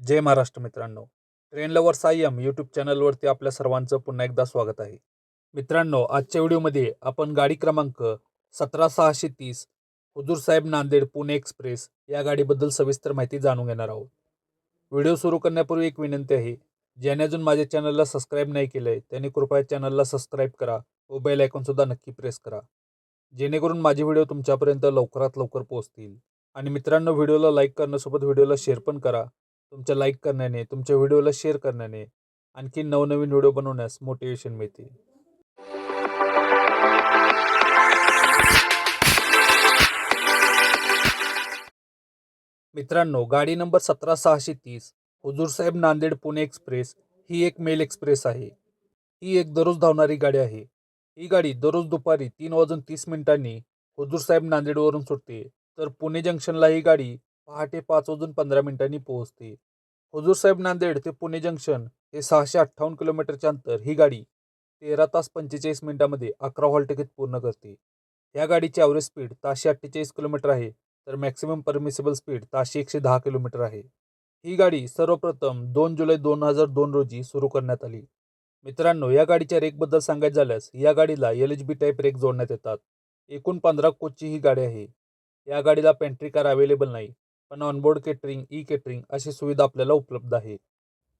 जय महाराष्ट्र मित्रांनो. Train lover Sayam YouTube चॅनलवरती आपल्या सर्वांचं पुन्हा एकदा स्वागत आहे. मित्रांनो आजच्या व्हिडिओमध्ये आपण गाडी क्रमांक सतरा सहाशे तीस हुजूर साहेब नांदेड पुणे एक्सप्रेस या गाडीबद्दल सविस्तर माहिती जाणून घेणार आहोत. व्हिडिओ सुरू करण्यापूर्वी एक विनंती आहे ज्याने अजून माझ्या चॅनलला सबस्क्राईब नाही केलं आहे त्याने कृपया चॅनलला सबस्क्राईब करा व बेल आयकॉनसुद्धा नक्की प्रेस करा. जेणेकरून माझे व्हिडिओ तुमच्यापर्यंत लवकरात लवकर पोहोचतील. आणि मित्रांनो व्हिडिओला लाईक करण्यासोबत व्हिडिओला शेअर पण करा. तुमच्या लाईक करण्याने तुमच्या व्हिडिओला शेअर करण्याने आणखी नवनवीन व्हिडिओ बनवण्यास मोटिवेशन मिळते मित्रांनो गाडी नंबर सतरा सहाशे तीस हुजूर साहेब नांदेड पुणे एक्सप्रेस ही एक मेल एक्सप्रेस आहे. ही एक दररोज धावणारी गाडी आहे. ही गाडी दररोज दुपारी तीन वाजून तीस मिनिटांनी हुजूर साहेब नांदेडवरून सुटते. तर पुणे जंक्शनला ही गाडी पहाटे पाच वाजून पंधरा मिनिटांनी पोहोचते. हुजूर साहेब नांदेड ते पुणे जंक्शन हे सहाशे अठ्ठावन्न किलोमीटरचे अंतर ही गाडी तेरा तास पंचेचाळीस मिनिटांमध्ये अकरा हॉल तिकीट पूर्ण करते. या गाडीची ॲव्हरेज स्पीड ताशे अठ्ठेचाळीस किलोमीटर आहे तर मॅक्सिमम परमिसेबल स्पीड ताशे एकशे दहा किलोमीटर आहे. ही गाडी सर्वप्रथम दोन जुलै दोन हजार दोन रोजी सुरू करण्यात आली. मित्रांनो या गाडीच्या रेकबद्दल सांगायचं झाल्यास या गाडीला L H B type rake जोडण्यात येतात. एकूण पंधरा कोचची ही गाडी आहे. या गाडीला पेंट्री कार अवेलेबल नाही. पण ऑनबोर्ड केटरिंग ई केटरिंग अशी सुविधा आपल्याला उपलब्ध आहे.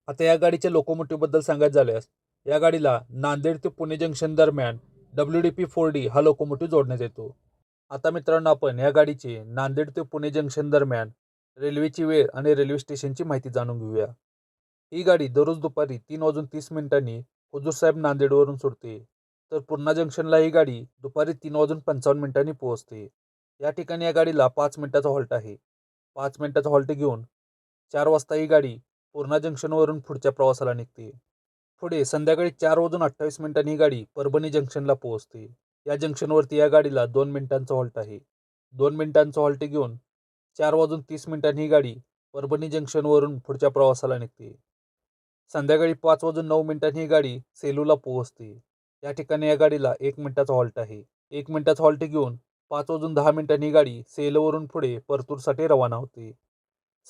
आता या गाडीच्या लोकोमोटिव्हबद्दल सांगायचं झाल्यास या गाडीला नांदेड ते पुणे जंक्शन दरम्यान W D P four D हा लोकोमोटिव्ह जोडण्यात येतो. आता मित्रांनो आपण या गाडीचे नांदेड ते पुणे जंक्शन दरम्यान रेल्वेची वेळ आणि रेल्वे स्टेशनची माहिती जाणून घेऊया. ही गाडी दररोज दुपारी तीन वाजून तीस मिनिटांनी हुजूरसाहेब नांदेडवरून सुटते. तर पूर्णा जंक्शनला ही गाडी दुपारी तीन वाजून पंचावन्न मिनिटांनी पोहोचते. या ठिकाणी या गाडीला पाच मिनिटाचा हॉल्ट आहे. पाच मिनिटाचा हॉल्ट घेऊन चार वाजता ही गाडी पूर्णा जंक्शनवरून पुढच्या प्रवासाला निघते. पुढे संध्याकाळी चार वाजून अठ्ठावीस मिनिटांनी ही गाडी परभणी जंक्शनला पोहोचते. या जंक्शनवरती या गाडीला दोन मिनिटांचा हॉल्ट आहे. दोन मिनिटांचा हॉल्ट घेऊन चार वाजून तीस मिनिटांनी ही गाडी परभणी जंक्शनवरून पुढच्या प्रवासाला निघते. संध्याकाळी पाच वाजून नऊ मिनिटांनी ही गाडी सेलूला पोहोचते. या ठिकाणी या गाडीला एक मिनिटाचा हॉल्ट आहे. एक मिनिटाचा हॉल्ट घेऊन पाच वाजून दहा मिनिटांनी गाडी सेलवरून पुढे परतूरसाठी रवाना होते.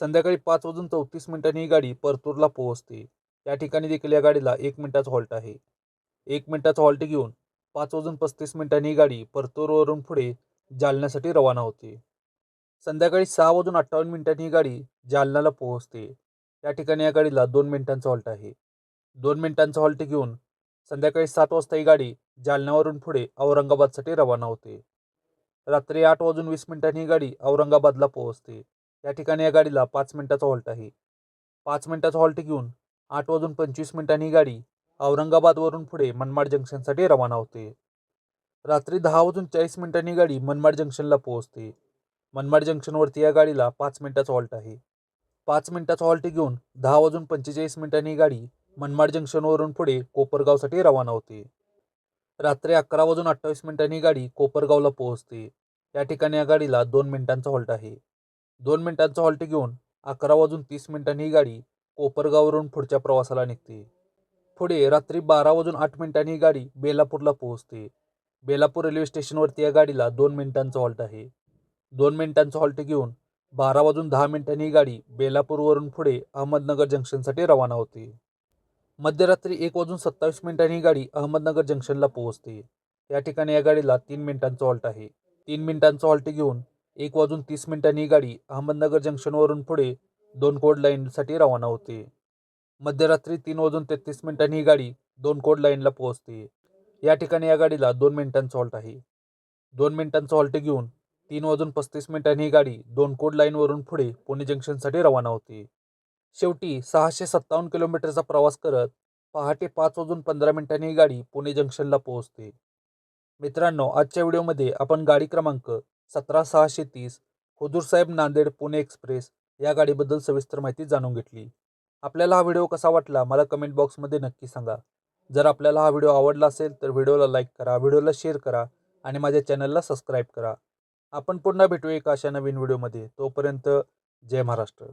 संध्याकाळी पाच वाजून चौतीस मिनिटांनी ही गाडी परतूरला पोहोचते. या ठिकाणी देखील या गाडीला एक मिनिटाचा हॉल्ट आहे. एक मिनिटाचा हॉल्ट घेऊन पाच वाजून पस्तीस मिनिटांनी ही गाडी परतूरवरून पुढे जालन्यासाठी रवाना होते. संध्याकाळी सहा वाजून अठ्ठावन्न मिनिटांनी ही गाडी जालन्याला पोहोचते. या ठिकाणी या गाडीला दोन मिनिटांचा हॉल्ट आहे. दोन मिनिटांचा हॉल्ट घेऊन संध्याकाळी सात वाजता ही गाडी जालन्यावरून पुढे औरंगाबादसाठी रवाना होते. रात्री आठ वाजून वीस मिनिटांनी ही गाडी औरंगाबादला पोहोचते. या ठिकाणी या गाडीला पाच मिनिटाचा हॉल्ट आहे. पाच मिनिटाचा हॉल्ट घेऊन आठ वाजून पंचवीस मिनिटांनी ही गाडी औरंगाबादवरून पुढे मनमाड जंक्शनसाठी रवाना होते. रात्री दहा वाजून चाळीस मिनिटांनी गाडी मनमाड जंक्शनला पोहोचते. मनमाड जंक्शनवरती या गाडीला पाच मिनिटाचा हॉल्ट आहे. पाच मिनिटाचा हॉल्ट घेऊन दहा वाजून पंचेचाळीस मिनिटांनी गाडी मनमाड जंक्शनवरून पुढे कोपरगावसाठी रवाना होते. रात्री अकरा वाजून अठ्ठावीस मिनिटांनी गाडी कोपरगावला पोहोचते. या ठिकाणी या गाडीला दोन मिनिटांचा हॉल्ट आहे. दोन मिनिटांचा हॉल्ट घेऊन अकरा वाजून तीस मिनिटांनी ही गाडी कोपरगाववरून पुढच्या प्रवासाला निघते. पुढे रात्री बारा वाजून आठ मिनिटांनी ही गाडी बेलापूरला पोहोचते. बेलापूर रेल्वे स्टेशनवरती या गाडीला दोन मिनिटांचा हॉल्ट आहे. दोन मिनिटांचा हॉल्ट घेऊन बारा वाजून दहा मिनिटांनी ही गाडी बेलापूरवरून पुढे अहमदनगर जंक्शनसाठी रवाना होते. मध्यरात्री एक वाजून सत्तावीस मिनिटांनी ही गाडी अहमदनगर जंक्शनला पोहोचते. या ठिकाणी या गाडीला तीन मिनिटांचा हॉल्ट आहे. तीन मिनिटांचा हॉल्ट घेऊन एक वाजून तीस मिनिटांनी ही गाडी अहमदनगर जंक्शनवरून पुढे दोन कोड लाईनसाठी रवाना होते. मध्यरात्री तीन वाजून तेहतीस मिनिटांनी ही गाडी दोन कोड लाईनला पोहोचते. या ठिकाणी या गाडीला दोन मिनिटांचा हॉल्ट आहे. दोन मिनिटांचा हॉल्ट घेऊन तीन वाजून पस्तीस मिनिटांनी ही गाडी दोन कोड लाईनवरून पुढे पुणे जंक्शनसाठी रवाना होते. शेवटी सहाशे सत्तावन्न किलोमीटरचा प्रवास करत पहाटे पाच वाजून पंधरा मिनिटांनी ही गाडी पुणे जंक्शनला पोहोचते. मित्रांनो आजच्या व्हिडिओमध्ये आपण गाडी क्रमांक सतरा सहाशे तीस हुजूरसाहेब नांदेड पुणे एक्सप्रेस या गाडीबद्दल सविस्तर माहिती जाणून घेतली. आपल्याला हा व्हिडिओ कसा वाटला मला कमेंट बॉक्समध्ये नक्की सांगा. जर आपल्याला हा व्हिडिओ आवडला असेल तर व्हिडिओला लाईक करा व्हिडिओला शेअर करा आणि माझ्या चॅनलला सबस्क्राईब करा. आपण पुन्हा भेटू एका अशा नवीन व्हिडिओमध्ये. तोपर्यंत जय महाराष्ट्र.